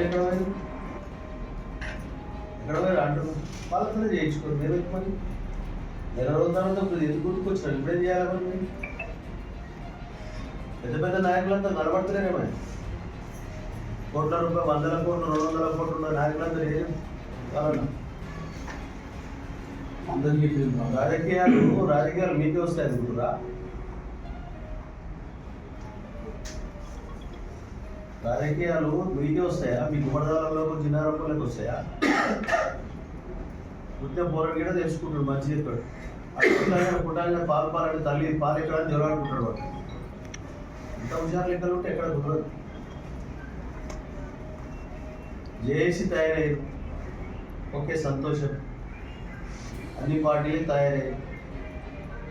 నాయకులు ఎక్కడ పోయారు ఎక్కడ పోయారు? అంటున్నారు వాళ్ళతో చేయించుకోరు. మీరు ఎందుకు మరి? నెల రోజుల తర్వాత ఇప్పుడు ఎందుకు గుర్తుకొచ్చారు ఇప్పుడేం చేయాలి మరి పెద్ద పెద్ద నాయకులంతా నిలబడుతున్నారే మరి? కోట్ల రూపాయలు వందల కోట్లు రెండు వందల కోట్లు ఉన్న నాయకులందరూ ఏం అందరికీ రాజకీయాలు రాజకీయాలు మీకే వస్తాయి అనుకుంటురా రాజకీయాలు మీకే వస్తాయా? మీ గుమ్మడిదారులకు చిన్నారప్పలకు వస్తాయా? నృత్యం పోరాడు కూడా తెలుసుకుంటాడు మంచి చెప్పాడు. అక్కడ పుట్టాలని పాలు పాలంటే తల్లి పాలు ఎక్కడ అని వాడు. ఇంత హుషారు లెక్కలు ఉంటే ఎక్కడ కుదరదు. జేఏసీ తయారయ్యారు. ఓకే సంతోషం. అన్ని పార్టీలు తయారయ్యాయి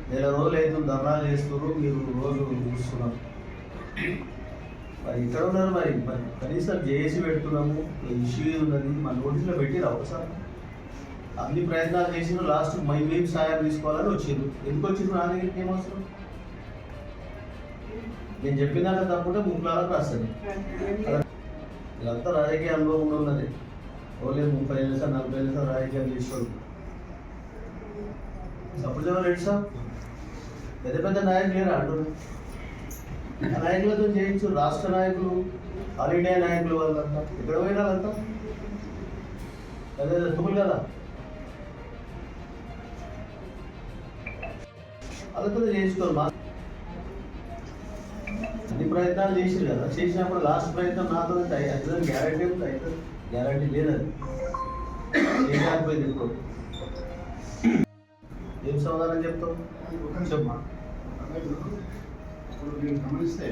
నెల రోజులు అవుతుంది ధర్నాలు చేస్తున్నారు మీరు రోజు చూస్తున్నారు. మరి ఇక్కడ ఉన్నారు మరి. మరి కనీసం జేఏసీ పెడుతున్నాము ఇష్యూ ఉన్నది మన నోటీసులో పెట్టిరా ఒకసారి అన్ని ప్రయత్నాలు చేసిన లాస్ట్ మై మేము సాయం తీసుకోవాలని వచ్చిండ్రు ఎందుకు వచ్చిండ్రు నా దగ్గరికి ఏమవసరం? నేను చెప్పినాక తప్పుంటే ముగ్గులాలకు రాస్తాను వీళ్ళంతా రాజకీయ అనుభవం ఉన్నది. ఓలే ముప్పై ఏళ్ళ సార్ నలభై ఏళ్ళ సార్ రాజకీయాలు చేసేవాళ్ళు. Suppose Reddy sir? పెద్ద పెద్ద నాయకులు లేరు అంటున్నారు నాయకులతో చేయించు రాష్ట్ర నాయకులు హాలిడే నాయకులు వాళ్ళంతా. ఎక్కడ పోయినా వాళ్ళంతా? అదే తుమ్ములు కదా? వాళ్ళతో చేయించుకోరు మా అన్ని ప్రయత్నాలు చేసిరు కదా. చేసినప్పుడు లాస్ట్ ప్రయత్నం నాతో అవుతుంది గ్యారంటీ ఉంది? అవుతుంది గ్యారంటీ లేదు లేదని చేయలేకపోయింది ఇప్పుడు ఏం సమాధానం చెప్తావు? చెప్పమా ఇప్పుడు మీరు గమనిస్తే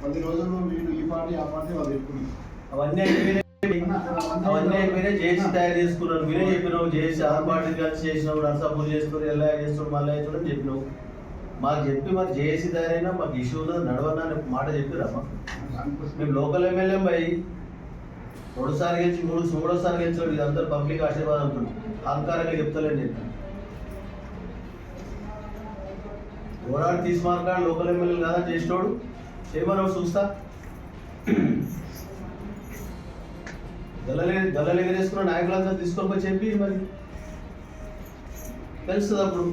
కొద్ది రోజుల్లో మీరు ఈ పార్టీ ఆ పార్టీ వాళ్ళు పెట్టుకున్నారు అవన్నీ అయిపోయినాయి. అవన్నీ అయిపోయినాయి. జేసీ తయారు చేసుకున్నారు మీరే చెప్పినావు జేసీ ఆరు పార్టీలు కలిసి చేసినావు నర్సాపూర్ చేస్తున్నారు ఎలా చేస్తున్నాడు మళ్ళీ అవుతున్నాడు అని చెప్పినావు. మాకు చెప్పి మరి జేఏసీ తయారైనా మాకు ఇష్యూ ఉన్నది నడవన్నా అనే మాట చెప్పిరా మాకు. మేము లోకల్ ఎమ్మెల్యే పోయి రెండుసారి గెలిచి మూడు మూడోసారి గెలిచాడు ఇది అందరు పబ్లిక్ ఆశీర్వాదం ఉంటుంది అహంకారంగా చెప్తలేండి నేను. ఓడాడు తీసుమార్కాడు లోకల్ ఎమ్మెల్యే కదా చేసినోడు. చేయమని చూస్తా? గల్లలే గల్లలు ఎగరేసుకున్న నాయకులంతా తీసుకొని పోయి చెప్పి మరి. తెలుస్తుంది అప్పుడు.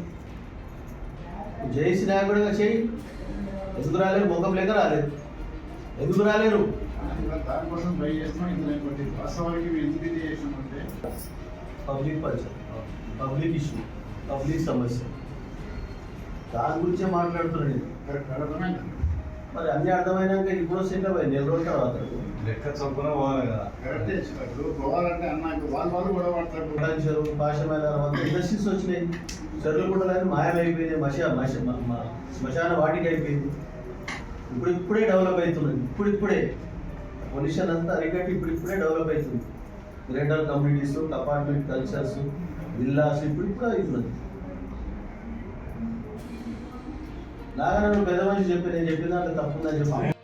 జేసీ నాయకుడిగా చేయి. ఎందుకు రాలేరు ముఖం లేక రాలేదు. ఎందుకు రాలేరు? దానికోసం ట్రై చేస్తున్నాం ఇందులో బట్టి వాస్తవానికి మేము ఎందుకు ఇది చేసినామంటే పబ్లిక్ పరిచయం పబ్లిక్ ఇష్యూ పబ్లిక్ సమస్య. దాని గురించే మాట్లాడుతున్నాను నేను. కరెక్ట్ అర్థమైంది? మరి అన్ని అర్థమైనాక ఇప్పుడు సెట్ అవ్వాలి నెల రోజుల తర్వాత లెక్క చొప్పున పోవాలి కదా. కరెక్టే. ఇప్పుడు పోవాలంటే అన్నాక వాళ్ళు వాళ్ళు కూడా చెరువు భాష అంతా ఇండస్ట్రీస్ వచ్చినాయి. చెరువులు గుంటలని మాయమైపోయినాయి. మష మష మ- మ- శ్మశాన వాటికి అయిపోయింది. ఇప్పుడు ఇప్పుడే డెవలప్ అవుతున్నది. ఇప్పుడు ఇప్పుడే. పొల్యూషన్ అంతా అరికట్టి ఇప్పుడు ఇప్పుడే డెవలప్ అవుతుంది. Rental communities apartment cultures villas ఇప్పుడు ఇప్పుడు అవుతున్నది. నాగరాజు పెద్ద మనిషి చెప్పి నేను చెప్పిన దాంట్లో తప్పుందని చెప్పాను